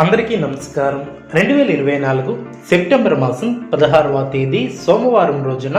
అందరికీ నమస్కారం. రెండు వేల ఇరవై నాలుగు సెప్టెంబర్ మాసం పదహారవ తేదీ సోమవారం రోజున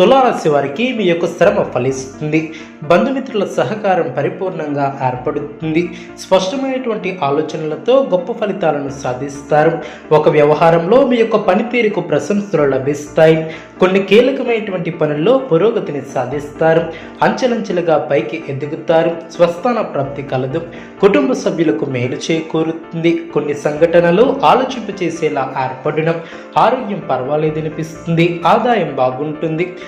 తులారాశి వారికి మీ యొక్క శ్రమ ఫలిస్తుంది. బంధుమిత్రుల సహకారం పరిపూర్ణంగా ఏర్పడుతుంది. స్పష్టమైనటువంటి ఆలోచనలతో గొప్ప ఫలితాలను సాధిస్తారు. ఒక వ్యవహారంలో మీ యొక్క పనితీరుకు ప్రశంసలు లభిస్తాయి. కొన్ని కీలకమైనటువంటి పనుల్లో పురోగతిని సాధిస్తారు. అంచెలంచెలుగా పైకి ఎదుగుతారు. స్వస్థాన ప్రాప్తి కలదు. కుటుంబ సభ్యులకు మేలు చేకూరుతుంది. కొన్ని సంఘటనలు ఆలోచింపు చేసేలా ఏర్పడడం ఆరోగ్యం పర్వాలేదనిపిస్తుంది. ఆదాయం బాగుంటుంది.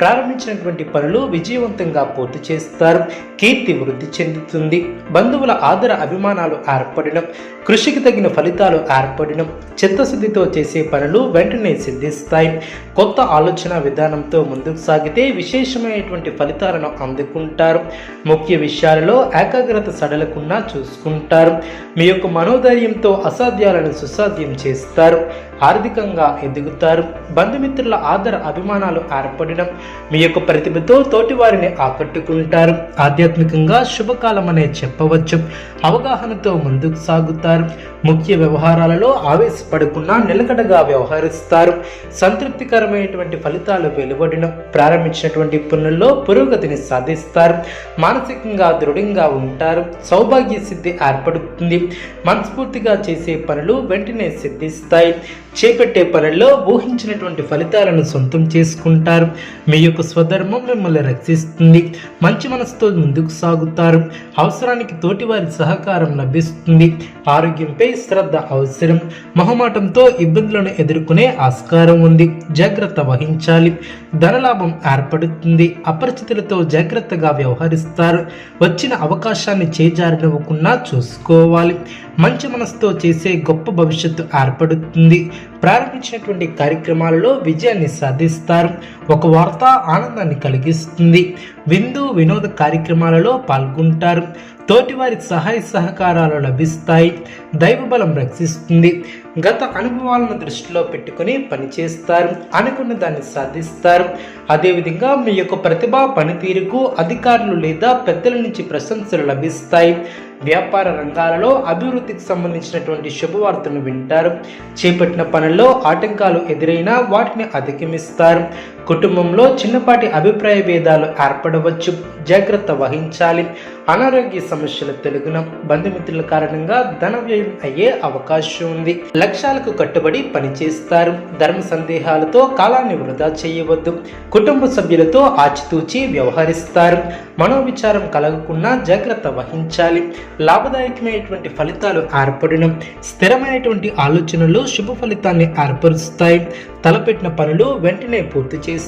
ప్రారంభించినటువంటి పనులు విజయవంతంగా పూర్తి చేస్తారు. కీర్తి వృద్ధి చెందుతుంది. బంధువుల ఆదర అభిమానాలు ఏర్పడడం కృషికి తగిన ఫలితాలు ఏర్పడడం చిత్తశుద్ధితో చేసే పనులు వెంటనే సిద్ధిస్తాయి. కొత్త ఆలోచన విధానంతో ముందుకు సాగితే విశేషమైనటువంటి ఫలితాలను అందుకుంటారు. ముఖ్య విషయాలలో ఏకాగ్రత సడలకుండా చూసుకుంటారు. మీ యొక్క మనోధైర్యంతో అసాధ్యాలను సుసాధ్యం చేస్తారు. ఆర్థికంగా ఎదుగుతారు. బంధుమిత్రుల ఆదర అభిమానాలు ఏర్పడడం మీ యొక్క ప్రతిభతో తోటివారిని ఆకట్టుకుంటారు. ఆధ్యాత్మికంగా శుభకాలం అనే చెప్పవచ్చు. అవగాహనతో ముందుకు సాగుతారు. ముఖ్య వ్యవహారాలలో ఆవేశపడకుండా నిలకడగా వ్యవహరిస్తారు. సంతృప్తికరమైనటువంటి ఫలితాలు వెలువడిన ప్రారంభించినటువంటి పనుల్లో పురోగతిని సాధిస్తారు. మానసికంగా దృఢంగా ఉంటారు. సౌభాగ్య సిద్ధి ఏర్పడుతుంది. మనస్ఫూర్తిగా చేసే పనులు వెంటనే సిద్ధిస్తాయి. చేపట్టే పనుల్లో ఊహించినటువంటి ఫలితాలను సొంతం చేసుకుంటారు. మీ యొక్క స్వధర్మం మిమ్మల్ని రక్షిస్తుంది. మంచి మనసుతో ముందుకు సాగుతారు. అవసరానికి తోటివారి సహకారం లభిస్తుంది. ఆరోగ్యంపై శ్రద్ధ అవసరం. మొహమాటంతో ఇబ్బందులను ఎదుర్కొనే ఆస్కారం ఉంది. జాగ్రత్త వహించాలి. ధనలాభం ఏర్పడుతుంది. అపరిచితులతో జాగ్రత్తగా వ్యవహరిస్తారు. వచ్చిన అవకాశాన్ని చేజారినవ్వకుండా చూసుకోవాలి. మంచి మనసుతో చేసే గొప్ప భవిష్యత్తు ఏర్పడుతుంది. ప్రారంభించినటువంటి కార్యక్రమాలలో విజయాన్ని సాధిస్తారు. ఒక వార్త ఆనందాన్ని కలిగిస్తుంది. విందు వినోద కార్యక్రమాలలో పాల్గొంటారు. తోటివారి సహాయ సహకారాలు లభిస్తాయి. దైవబలం రక్షిస్తుంది. గత అనుభవాలను దృష్టిలో పెట్టుకుని పనిచేస్తారు. అనుకున్న దాన్ని సాధిస్తారు. అదేవిధంగా మీ యొక్క ప్రతిభ పనితీరుకు అధికారులు లేదా పెద్దల నుంచి ప్రశంసలు లభిస్తాయి. వ్యాపార రంగాలలో అభివృద్ధికి సంబంధించినటువంటి శుభవార్తను వింటారు. చేపట్టిన పనుల్లో ఆటంకాలు ఎదురైనా వాటిని అధిగమిస్తారు. కుటుంబంలో చిన్నపాటి అభిప్రాయ భేదాలు ఏర్పడవచ్చు. జాగ్రత్త వహించాలి. అనారోగ్య సమస్యలు తెలుగున బంధుమిత్రుల కారణంగా ధన వ్యయం అయ్యే అవకాశం ఉంది. లక్ష్యాలకు కట్టుబడి పనిచేస్తారు. ధర్మ సందేహాలతో కాలాన్ని వృధా చేయవద్దు. కుటుంబ సభ్యులతో ఆచితూచి వ్యవహరిస్తారు. మనోవిచారం కలగకుండా జాగ్రత్త వహించాలి. లాభదాయకమైనటువంటి ఫలితాలు ఏర్పడడం స్థిరమైనటువంటి ఆలోచనలు శుభ ఫలితాన్ని ఏర్పరుస్తాయి. తలపెట్టిన పనులు వెంటనే పూర్తి చేస్తారు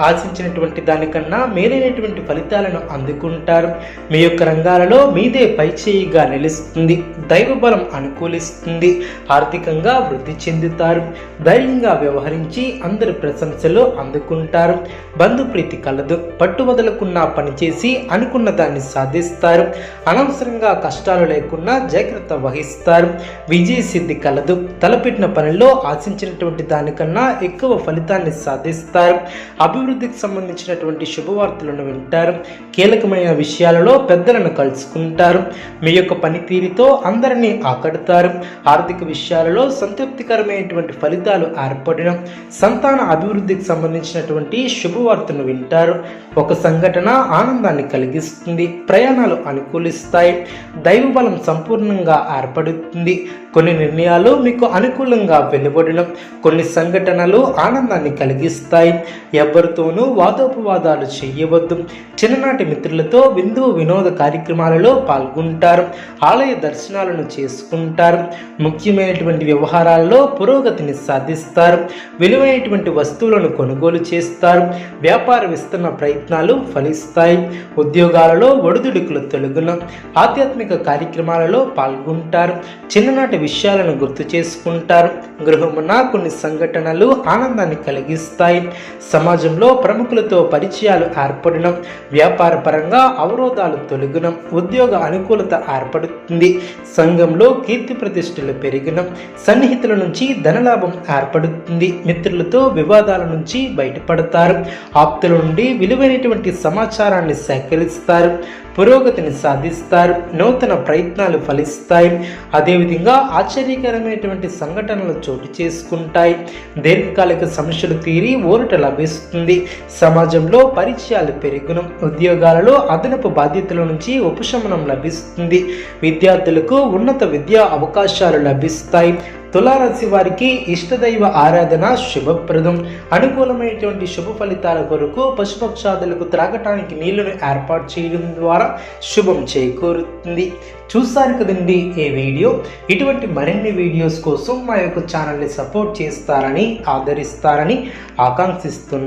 ఆశించినటువంటి దానికన్నా మేలైనటువంటి ఫలితాలను అందుకుంటారు. మీ యొక్క రంగాలలో మీదే పైచేయిగా నిలుస్తుంది. దైవ బలం అనుకూలిస్తుంది. ఆర్థికంగా వృద్ధి చెందుతారు. ధైర్యంగా వ్యవహరించి అందరి ప్రశంసలు అందుకుంటారు. బంధుప్రీతి కలదు. పట్టు వదలకున్నా పనిచేసి అనుకున్న దాన్ని సాధిస్తారు. అనవసరంగా కష్టాలు లేకుండా జాగ్రత్త వహిస్తారు. విజయ సిద్ధి కలదు. తలపెట్టిన పనిలో ఆశించినటువంటి దానికన్నా ఎక్కువ ఫలితాన్ని సాధిస్తారు. అభివృద్ధికి సంబంధించినటువంటి శుభవార్తలను వింటారు. కీలకమైన విషయాలలో పెద్దలను కలుసుకుంటారు. మీ యొక్క పనితీరుతో అందరినీ ఆకడతారు. ఆర్థిక విషయాలలో సంతృప్తికరమైనటువంటి ఫలితాలు ఏర్పడడం సంతాన అభివృద్ధికి సంబంధించినటువంటి శుభవార్తను వింటారు. ఒక సంఘటన ఆనందాన్ని కలిగిస్తుంది ప్రయాణాలు అనుకూలిస్తాయి దైవబలం సంపూర్ణంగా ఏర్పడుతుంది. కొన్ని నిర్ణయాలు మీకు అనుకూలంగా వెలువడడం కొన్ని సంఘటనలు ఆనందాన్ని కలిగిస్తాయి. ఎవరితోనూ వాదోపవాదాలు చేయవద్దు. చిన్ననాటి మిత్రులతో విందు వినోద కార్యక్రమాలలో పాల్గొంటారు. ఆలయ దర్శనాలను చేసుకుంటారు. ముఖ్యమైనటువంటి వ్యవహారాల్లో పురోగతిని సాధిస్తారు. విలువైనటువంటి వస్తువులను కొనుగోలు చేస్తారు. వ్యాపార విస్తరణ ప్రయత్నాలు ఫలిస్తాయి. ఉద్యోగాలలో ఒడిదుడుకులు తొలగున. ఆధ్యాత్మిక కార్యక్రమాలలో పాల్గొంటారు. చిన్ననాటి విషయాలను గుర్తు చేసుకుంటారు. గృహమున కొన్ని సంఘటనలు ఆనందాన్ని కలిగిస్తాయి. సమాజంలో ప్రముఖులతో పరిచయాలు ఏర్పడడం వ్యాపార పరంగా అవరోధాలు తొలగడం ఉద్యోగ అనుకూలత ఏర్పడుతుంది. సంఘంలో కీర్తి ప్రతిష్టలు పెరిగడం సన్నిహితుల నుంచి ధనలాభం ఏర్పడుతుంది. మిత్రులతో వివాదాల నుంచి బయటపడతారు. ఆప్తుల నుండి విలువైనటువంటి సమాచారాన్ని సేకరిస్తారు. పురోగతిని సాధిస్తారు నూతన ప్రయత్నాలు ఫలిస్తాయి. అదేవిధంగా ఆశ్చర్యకరమైనటువంటి సంఘటనలు చోటు చేసుకుంటాయి. దీర్ఘకాలిక సమస్యలు తీరి ఊరట లభిస్తుంది. సమాజంలో పరిచయాలు పెరుగును ఉద్యోగాలలో అదనపు బాధ్యతల నుంచి ఉపశమనం లభిస్తుంది. విద్యార్థులకు ఉన్నత విద్యా అవకాశాలు లభిస్తాయి. తులారాశి వారికి ఇష్టదైవ ఆరాధన శుభప్రదం. అనుకూలమైనటువంటి శుభ ఫలితాల కొరకు పశుపక్షాదులకు త్రాగటానికి నీళ్ళను ఏర్పాటు చేయడం ద్వారా శుభం చేకూరుతుంది. చూసారు కదండి ఈ వీడియో? ఇటువంటి మరిన్ని వీడియోస్ కోసం మా యొక్క ఛానల్ని సపోర్ట్ చేస్తారని ఆదరిస్తారని ఆకాంక్షిస్తున్నాను.